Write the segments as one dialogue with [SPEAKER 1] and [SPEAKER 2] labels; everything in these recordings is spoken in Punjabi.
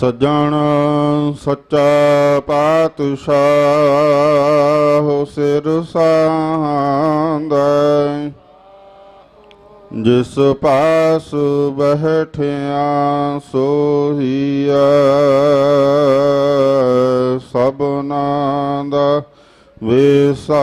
[SPEAKER 1] ਸਜਣ ਸੱਚਾ ਪਾਤਸ਼ਾਹ ਸਿਰ ਸਾਂਦਾ। ਜਿਸ ਪਾਸ ਬਹਿਠਿਆ ਸੋਹੀਆ ਸਭਨਾ ਦਾ ਵਿਸਾ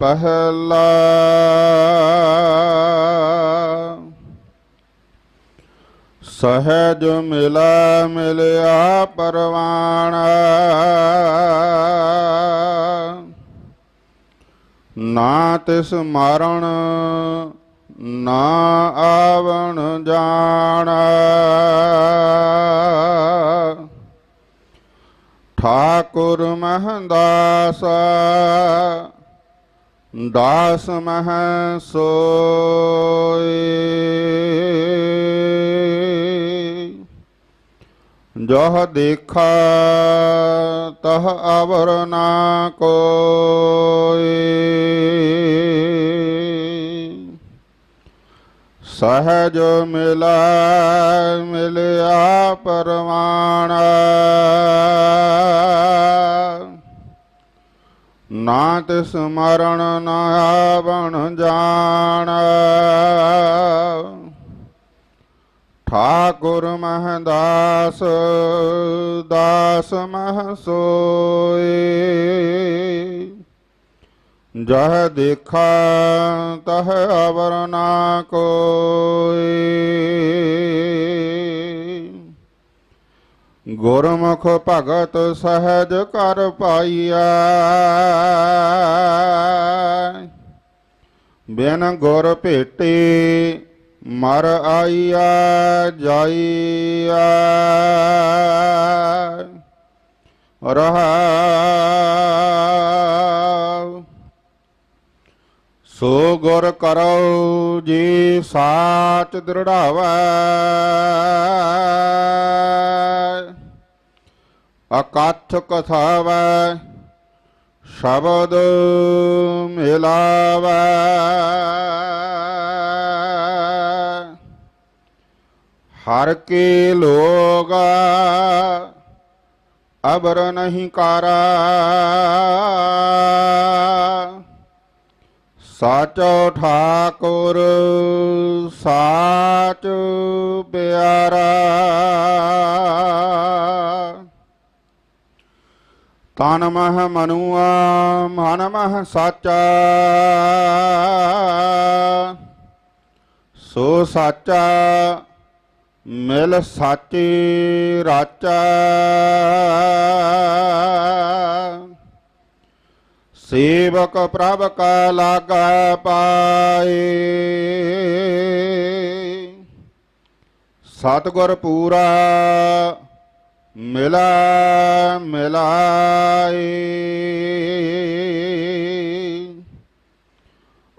[SPEAKER 1] ਪਹਿਲਾ ਸਹਿਜ ਮਿਲਾ ਮਿਲਿਆ ਪਰਵਾਣ ਨਾ ਤਿਸ ਮਾਰਣ ਨਾ ਆਵਣ ਜਾਣ। ਠਾਕੁਰ ਮਹਦਾਸ ਦਾਸ ਮਹ ਸੋਏ ਜਹ ਦੇਖਾ ਤਹ ਅਵਰ ਨਾ ਕੋਏ ਸਹਜ ਮਿਲਾ ਮਿਲਿਆ ਪਰਮਾਣ ਨਾ ਤਿਸ ਮਰਨ ਨਾ ਆਵਣ ਜਾਣ। ਠਾਕੁਰ ਮਹਦਾਸ, ਦਾਸ ਮਹ ਸੋਏ ਜਹ ਦੇਖਾ, ਤਹ ਅਵਰ ਨਾ ਕੋਏ। ਗੁਰਮੁਖ ਭਗਤ ਸਹਿਜ ਕਰ ਪਾਈਆ ਬਿਨ ਗੁਰ ਭੇਟੇ, ਮਰ ਆਈਆ ਜਾਈਆ। ਰਹਾ ਸੋ ਗੁਰ ਕਰੋ ਜੀ ਸਾਚ ਦ੍ਰਿੜਾਵੈ। ਅਕਥ ਕਥਾਵੈ, ਸ਼ਬਦ ਮਿਲਾਵੈ। ਹਰ ਕੇ ਲੋਗ ਅਬਰ ਨਹੀਂ ਕਾਰਾ। ਸਾਚੋ ਠਾਕੁਰ, ਸਾਚ ਪਿਆਰਾ। ਤਨ ਮਹ ਮਨੁਆ, ਮਨ ਮਹ ਸਾਚਾ। ਸੋ ਸਾਚਾ ਮਿਲ ਸਾਚੇ ਰਾਚਾ। ਸੇਵਕ ਪ੍ਰਭ ਕਾ ਲਾਗਾ ਪਾਏ। ਸਤਿਗੁਰ ਪੂਰਾ ਮਿਲਾ ਮਿਲਾਏ।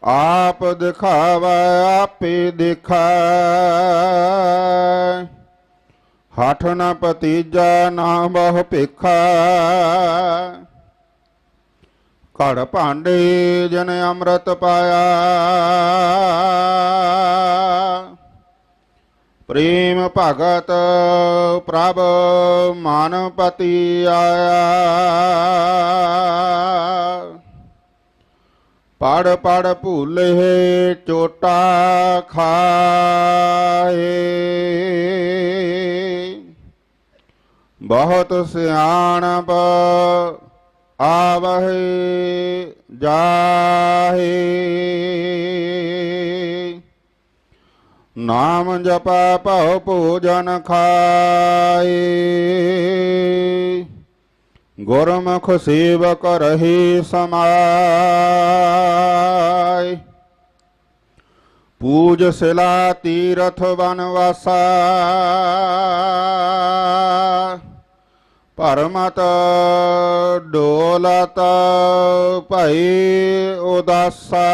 [SPEAKER 1] ਆਪ ਦਿਖਾਵਾ, ਆਪੇ ਦੇਖਾ। ਹਠ ਨ ਪਤੀਜਾ ਨਾ ਬਹੁ ਭਿਖਾ। ਘੜ ਭਾਂਡੇ ਜਨ ਅੰਮ੍ਰਿਤ ਪਾਇਆ। ਪ੍ਰੇਮ ਭਗਤ ਪ੍ਰਭ ਮਾਨਪਤੀ ਆਇਆ। ਪੜ ਪੜ ਭੂਲੇ ਚੋਟਾ ਖਾਏ। ਬਹੁਤ ਸਿਆਣਪ ਆਵਹਿ ਜਾਹੇ। ਨਾਮ ਜਪਾ ਭਉ ਭੋਜਨ ਖਾਏ। ਗੁਰਮੁਖ ਸੇਵਕ ਰਹੀ ਸਮਾਏ ਪੂਜ ਸਿਲਾ ਤੀਰਥ ਵਨਵਾਸਾ। ਪਰਮਤ ਡੋਲਤ ਭਈ ਉਦਾਸਾ।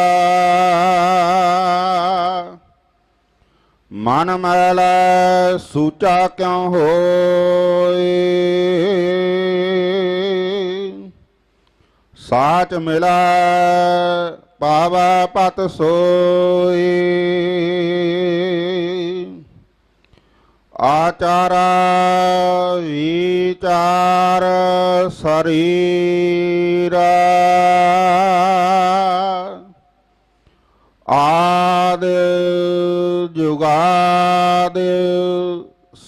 [SPEAKER 1] ਮਨ ਮੈਲਾ ਸੂਚਾ ਕਿਉ ਹੋਏ ਸਾਚ ਮਿਲਾ ਪਾਵਾ ਪਤ ਸੋਈ। ਆਚਾਰਾ ਵਿਚਾਰ ਸਰੀਰਾ। ਆਦ ਜੁਗਾਦ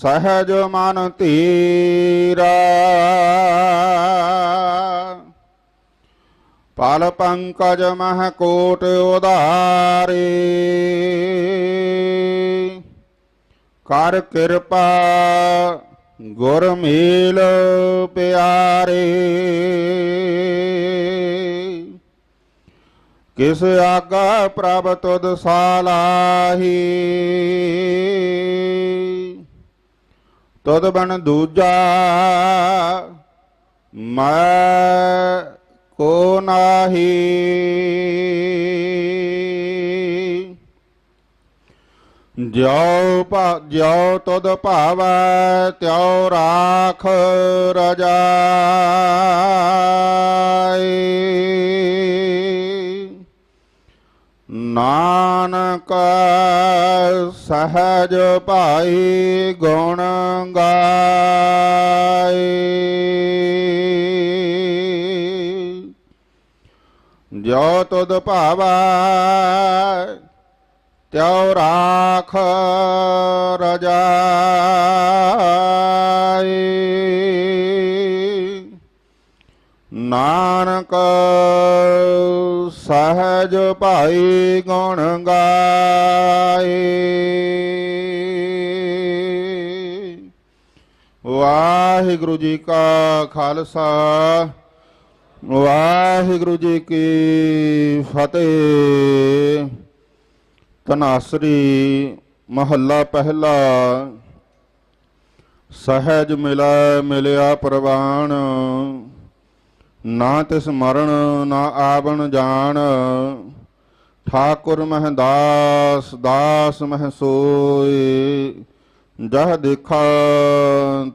[SPEAKER 1] ਸਹਜ ਮਨ ਧੀਰਾ ਪਲ ਪੰਕਜ ਮਹ ਕੋਟ ਉਧਾਰੇ। ਕਰ ਕਿਰਪਾ ਗੁਰ ਮੇਲ ਪਿਆਰੇ। ਕਿਸ ਆਗਾ ਪ੍ਰਭ ਤੁਧ ਸਾਲਾਹੀ। ਤੁਧ ਬਨ ਦੂਜਾ ਮੈਂ ਕੋ ਨਾਹੀ। ਜਿਉ ਭਾ, ਜਿਉ ਤੁਧ ਭਾਵੈ, ਤਿਉ ਰਾਖ ਰਜਾਈ ਨਾਨਕ ਸਹਜ ਭਾਈ ਗੁਣ ਗਾਏ ਜੋ ਤੁਧ ਭਾਵੈ, ਤਿਉ ਰਾਖ ਰਜਾਈ। ਨਾਨਕ ਸਹਜ ਭਾਈ ਗੁਣ ਗਾਏ ਵਾਹਿਗੁਰੂ ਜੀ ਕਾ ਖਾਲਸਾ। ਵਾਹਿਗੁਰੂ ਜੀ ਕੀ ਫਤਿਹ। ਤਨਾਸਰੀ ਮਹੱਲਾ ਪਹਿਲਾ। ਸਹਿਜ ਮਿਲਾ ਮਿਲਿਆ ਪ੍ਰਵਾਨ ਨਾ ਤਿਸ ਮਰਨ, ਨਾ ਆਵਣ ਜਾਣ। ਠਾਕੁਰ ਮਹਦਾਸ ਦਾਸ ਦਾਸ ਸੋਏ। ਜਹ ਦੇਖਾ,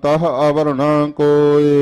[SPEAKER 1] ਤਹ ਅਵਰ ਨ ਕੋਏ।